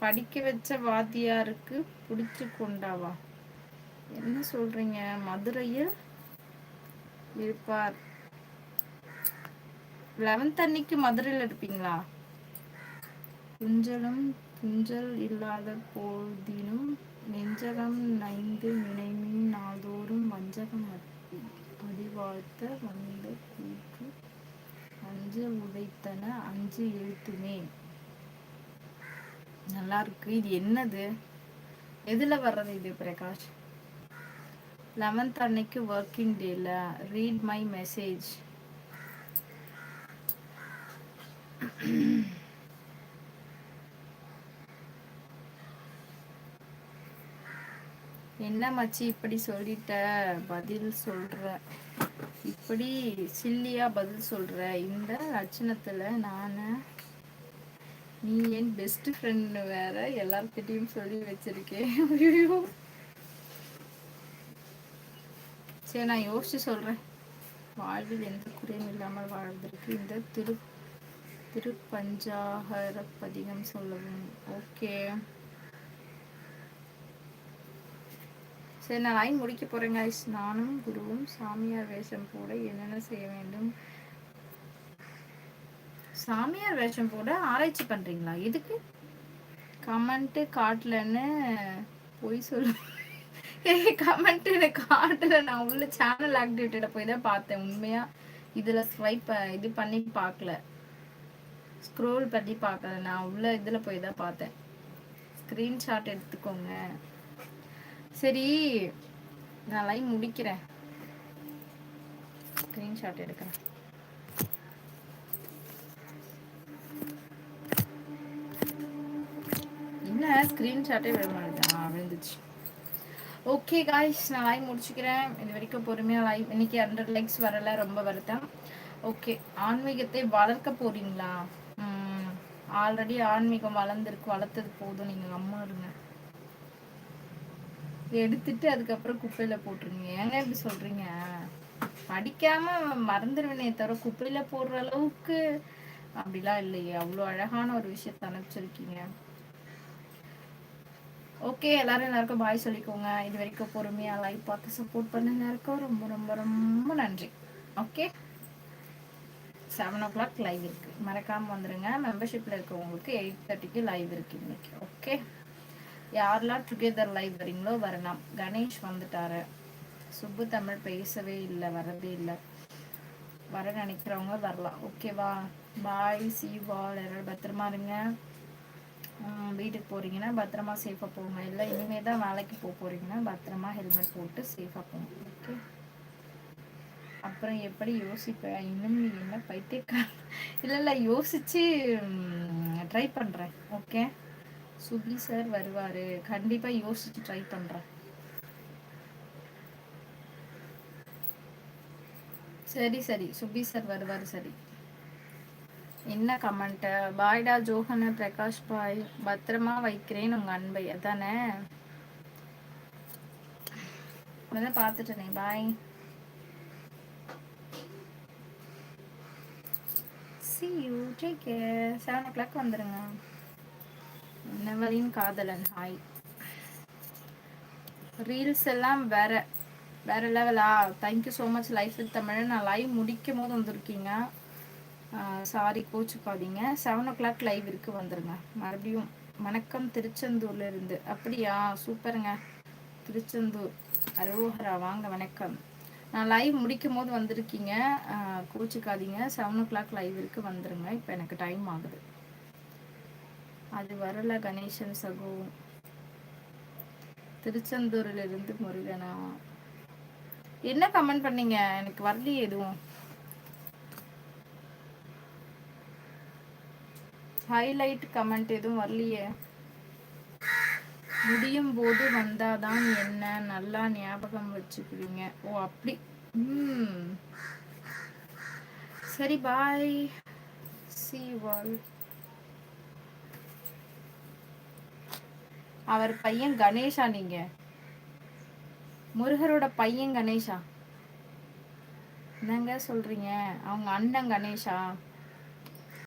படிக்க வச்ச வாத்தியாருக்கு பிடிச்சு கொண்டாவா? என்ன சொல்றீங்க? மதுரையில் இருப்பார். லெவன்த் அன்னைக்கு மதுரையில் இருப்பீங்களா? குஞ்சலும் துஞ்சல் இல்லாத போதினும் நெஞ்சகம் நைந்து நினைமின் நாள்தோறும் வஞ்சகம் அடிவாழ்த்த வந்த கூற்று அஞ்சு உதைத்தன அஞ்சு எழுத்துமே. நல்லா இருக்கு இது என்னது? எதுல வர்றது இது பிரகாஷ்? லெவன்த் அன்னைக்கு ஒர்க்கிங் டேல ரீட் மை மெசேஜ் என்ன மச்சி இப்படி சொல்லிட்ட? பதில் சொல்ற. இப்படி சில்லியா பதில் சொல்ற. இந்த லட்சணத்துல நானு நீ என் பெஸ்ட் ஃப்ரெண்ட் வேற எல்லார்கிட்டையும் சொல்லி வச்சிருக்கேன் சரி நான் யோசிச்சு சொல்றேன். வாழ்வில் எந்த குறையும் இல்லாமல் வாழ்வதற்கு இந்த திரு திருப்பஞ்சாகர பதிகம் சொல்லவும். ஓகே. சரி நான் லைன் முடிக்க போறேங்க நானும் குருவும் சாமியார் வேஷம் போட என்னென்ன செய்ய வேண்டும்? சாமியார் வேஷம் போட ஆராய்ச்சி பண்றீங்களா? எதுக்கு? கமெண்ட் காட்டலன்னு போய் சொல்லு. கமெண்ட் எனக்கு காட்டல. நான் உள்ள சேனல் ஆக்டிவிட்டியில போய் தான் பார்த்தேன். உண்மையா? இதுல ஸ்வைப் இது பண்ணி பார்க்கல. ஸ்க்ரோல் பண்ணி பார்க்கல. நான் உள்ள இதுல போய் தான் பார்த்தேன். ஸ்கிரீன்ஷாட் எடுத்துக்கோங்க. சரி நான் லைன் முடிக்கிறேன். ஸ்கிரீன்ஷாட் எடுக்கிறேன். என்ன? ஸ்க்ரீன்ஷாட்டே விட மாட்டேன் விழுந்துச்சு ஓகே காய்ஸ் நான் லைவ் முடிச்சுக்கிறேன். இது வரைக்கும் பொறுமையாக லைவ் இன்னைக்கு ஹண்ட்ரட் லைக்ஸ் வரல ரொம்ப வருத்தம். ஓகே ஆன்மீகத்தை வளர்க்க போறீங்களா? ஆல்ரெடி ஆன்மீகம் வளர்ந்துருக்கு வளர்த்தது போதும். நீங்கள் அம்மா இருங்க. எடுத்துட்டு அதுக்கப்புறம் குப்பையில போட்டுருங்க. ஏங்க இப்படி சொல்றீங்க? படிக்காம மறந்துடுவேனே தவிர குப்பையில போடுற அளவுக்கு அப்படிலாம் இல்லையே. அவ்வளோ அழகான ஒரு விஷயத்த அனுப்பிச்சிருக்கீங்க. ஓகே எல்லாரும் எல்லாருக்கும் பாய் சொல்லிக்கோங்க. இது வரைக்கும் பொறுமையாக லைவ் பார்த்து சப்போர்ட் பண்ண எல்லாருக்கும் ரொம்ப ரொம்ப ரொம்ப நன்றி. Okay seven o'clock live இருக்கு. மறக்காம வந்துருங்க. மெம்பர்ஷிப்ல இருக்கவங்களுக்கு எயிட் தேர்ட்டிக்கு லைவ் இருக்கு இன்னைக்கு. ஓகே யாரெல்லாம் டுகெதர் லைவ் வரீங்களோ வரலாம். கணேஷ் வந்துட்டாரு. சுப்பு தமிழ் பேசவே இல்லை வரவே இல்லை. வர நினைக்கிறவங்க வரலாம். ஓகேவா பாய் சி வால் எல்லாரும் பத்திரமா இருங்க. வீட்டுக்கு போகிறீங்கன்னா பத்திரமா சேஃபாக போங்க. இல்லை இனிமேல் தான் வேலைக்கு போக போகிறீங்கன்னா பத்திரமா ஹெல்மெட் போட்டு சேஃபாக போங்க. ஓகே அப்புறம் எப்படி யோசிப்பேன் இன்னும் நீ என்ன பைத்தியக்கார? இல்லை இல்லை யோசிச்சு ட்ரை பண்ணுறேன் ஓகே சுபி சார் வருவார். கண்டிப்பாக யோசிச்சு ட்ரை பண்ணுறேன் சரி சரி. சுபி சார் வருவார் சரி. என்ன கமெண்ட்டு பாய்டா ஜோஹன பிரகாஷ் பாய் பத்திரமா வைக்கிறேன் உங்க அன்பை. அதானே? அதான் பார்த்துட்டேனே bye see you take care seven o'clock வந்துடுங்க நெவலின் காதலன் ஹாய் ரீல்ஸ் எல்லாம் வேற வேற லெவலா thank you so much life with Tamil நான் லைவ் முடிக்கும் போது வந்திருக்கீங்க. சாரி கோச்சுக்காதீங்க. செவன் ஓ கிளாக் லைவ் இருக்கு வந்துருங்க. மறுபடியும் வணக்கம் திருச்செந்தூர்ல இருந்து அப்படியா? சூப்பருங்க. திருச்செந்தூர். அரோஹரா வாங்க வணக்கம். நான் லைவ் முடிக்கும் போது வந்திருக்கீங்க கோச்சுக்காதீங்க. செவன் ஓ கிளாக் லைவ் இருக்கு வந்துருங்க. இப்போ எனக்கு டைம் ஆகுது. அது வரல கணேசன் சகோ. திருச்செந்தூர்ல இருந்து முருகனா. என்ன கமெண்ட் பண்ணீங்க? எனக்கு வரலையே எதுவும். ஹைலைட் கமெண்ட் எதுவும் வரலையே. முடியும் போது வந்தாதான் என்ன? நல்லா ஞாபகம் வச்சுக்குவீங்க ஓ அப்படி. ம். சரி பாய் சி வால் அவர் பையன் கணேஷா நீங்க? முருகரோட பையன் கணேஷா? என்னங்க சொல்றீங்க? அவங்க அண்ணன் கணேஷா?